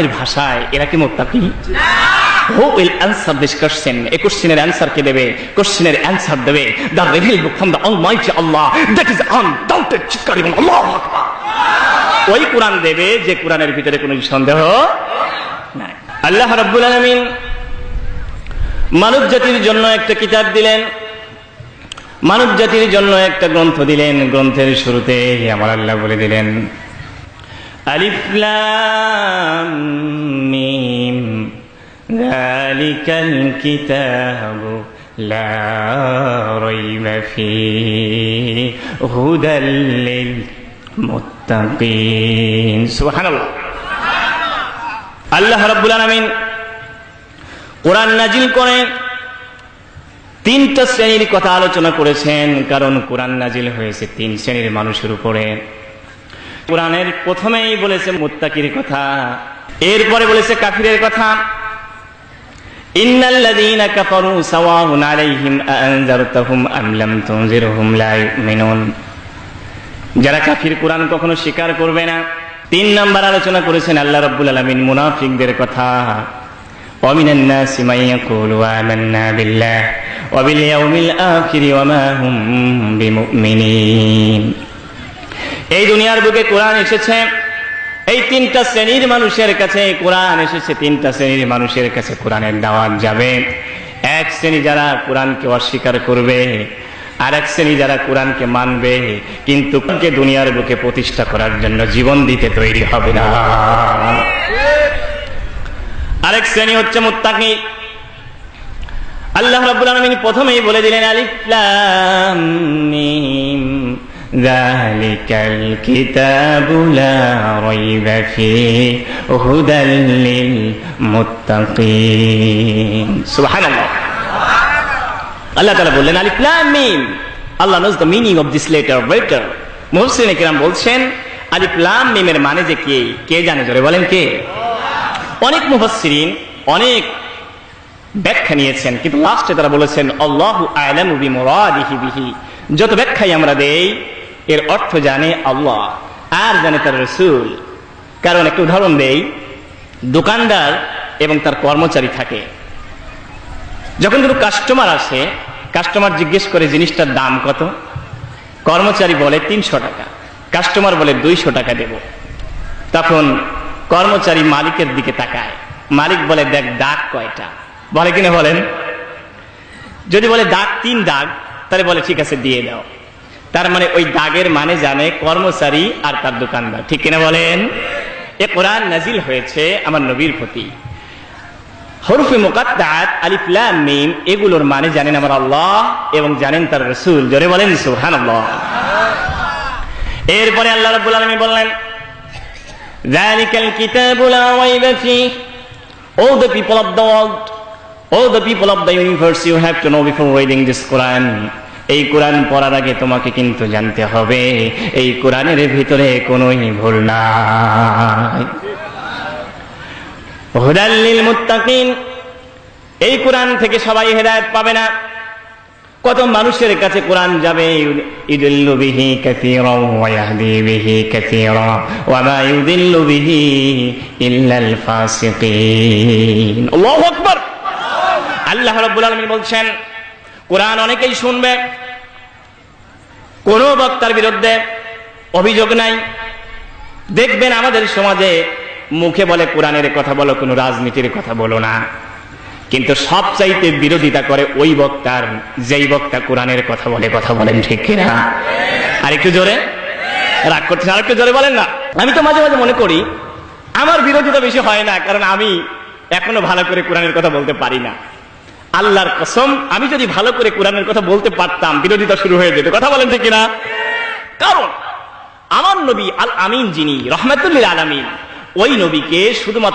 এর ভাষায় এরা কি মোত্তাকি? Who will answer this question. এই কোশ্চেনের অ্যান্সার কে দেবে? কোশ্চেনের অ্যান্সার দেবে the reveal book from the almighty Allah. That is undoubted চিৎকার এবং ওই কোরআন দেবে যে কোরআনের ভিতরে কোনো সন্দেহ নাই। আল্লাহ রাব্বুল আলামিন মানব জাতির জন্য একটা কিতাব দিলেন। মানব জাতির জন্য একটা গ্রন্থ দিলেন। গ্রন্থের শুরুতে আমার আল্লাহ বলে দিলেন আলিফ লাম মিম, যালিকাল কিতাবু লা রাইবা ফীহি হুদাল লিল মুত্তাকিন। সুবহানাল্লাহ। আল্লাহ রাব্বুল আলামিন কোরআন নাজিল করেন তিনটা শ্রেণির কথা আলোচনা করেছেন, কারণ কোরআন নাজিল হয়েছে তিন শ্রেণির মানুষের উপরে। কোরআনের প্রথমেই বলেছে মুত্তাকির কথা এরপরে বলেছে কাফিরের কথা ইন্নাল্লাযীনা কাফারু সাওয়াউন আলাইহিম আনজারতাহুম আম লাম তুনজিরহুম লা ইউমিনুন যারা কাফির কোরআন কখনো স্বীকার করবে না তিন নাম্বার আলোচনা করেছেন আল্লাহ রাব্বুল আলামিন মুনাফিকদের কথা ومن الناس من يقول آمنا بالله وباليوم الآخر وما هم بمؤمنين এই দুনিয়ার বুকে কোরআন এসেছে। এই তিনটা শ্রেণির মানুষের কাছে কোরআন এসেছে, তিনটা শ্রেণির মানুষের কাছে কোরআনের দাওয়াত যাবে। এক শ্রেণি যারা কোরআনকে অস্বীকার করবে আর এক শ্রেণি যারা কোরআনকে মানবে, কিন্তু দুনিয়ার বুকে প্রতিষ্ঠা করার জন্য জীবন দিতে তৈরি হবে না। আরেক শ্রেণি হচ্ছে মুত্তাকি। আল্লাহ রাব্বুল আলামিন প্রথমেই বলে দিলেন, আলিফ লাম মিম। যালিকাল কিতাবু লা রাইবা ফীহি হুদাল লিল মুত্তাকিন সুবহানাল্লাহ। আল্লাহ তাআলা বললেন, আলিফ লাম মিম। আল্লাহ knows the meaning of this letter better Muhsin কিরাম বলছেন, আলিফ লাম মিমের মানে যে কে কে জানে জোরে বলেন কে? অনেক মুফাসসিরিন অনেক ব্যাখ্যা নিয়েছেন, কিন্তু লাস্টে তারা বলেছেন, আল্লাহু আলামু বিহি। যত ব্যাখ্যাই আমরা দেই এর অর্থ জানে আল্লাহ, আর জানে তার রসুল। কারণ একটা উদাহরণ দেই, দোকানদার এবং তার কর্মচারী থাকে। যখন কোনো কাস্টমার আসে কাস্টমার জিজ্ঞেস করে জিনিসটার দাম কত? কর্মচারী বলে তিনশো টাকা কাস্টমার বলে দুইশো টাকা দেব। তখন কর্মচারী মালিকের দিকে তাকায়। মালিক বলে, দেখ, দাগ কয়টা? বলে কিনা বলেন? যদি বলে, দাগ তিন দাগ, তাহলে বলে, ঠিক আছে, দিয়ে দাও। তার মানে ওই দাগের মানে জানে কর্মচারী আর তার দোকানদার। ঠিক কিনা বলেন? এ কোরআন নাজিল হয়েছে আমার নবীর প্রতি। হরফে মোকাত্তাত আলিফলাম মিম, এগুলোর মানে জানেন আমার আল্লাহ এবং জানেন তার রসুল। জোরে বলেন সুহান এরপরে আল্লাহ রাব্বুল আলামিন বললেন, যালিকাল কিতাবু লা রাইবা ফি O the people of the world O the people of the universe you have to know before reading this Quran এই কোরআন পড়ার আগে তোমাকে কিন্তু জানতে হবে, এই কোরআনের ভিতরে কোনোই ভুল নাই। হুদাল্লিল মুত্তাকিন, এই কোরআন থেকে সবাই হেদায়েত পাবে না। কত মানুষের কাছে কোরআন যাবে ইদুল্লু বিহি কাসীরা ওয়া ইয়াহদি বিহি কাসীরা ওয়া মা ইউদিল্লু বিহি ইল্লাল ফাসিকিন। আল্লাহু আকবার। আল্লাহ রাব্বুল আলামিন বলছেন কোরআন অনেকেই শুনবে। কোন বক্তার বিরুদ্ধে অভিযোগ নাই। দেখবেন আমাদের সমাজে মুখে বলে কোরআনের কথা বলো, কোনো রাজনীতির কথা বলো না। কিন্তু সবচাইতে বিরোধিতা করে ওই বক্তার, যেই বক্তা কোরআনের কথা বলে, কথা বলেন ঠিক কিনা? আর একটু জোরে? রাগ করছেন আর একটু জোরে বলেন না। আমি তো মাঝে মাঝে মনে করি, আমার বিরোধিতা বেশি হয় না, কারণ আমি এখনও ভালো করে কোরআনের কথা বলতে পারি না। আল্লাহর কসম, আমি যদি ভালো করে কোরআনের কথা বলতে পারতাম, বিরোধিতা শুরু হয়ে যেত। কথা বলেন ঠিক কিনা? কারণ আমার নবী আল আমিন যিনি, রহমতুল্লিল আলমিন, ওই নবীকে শুধুমাত্র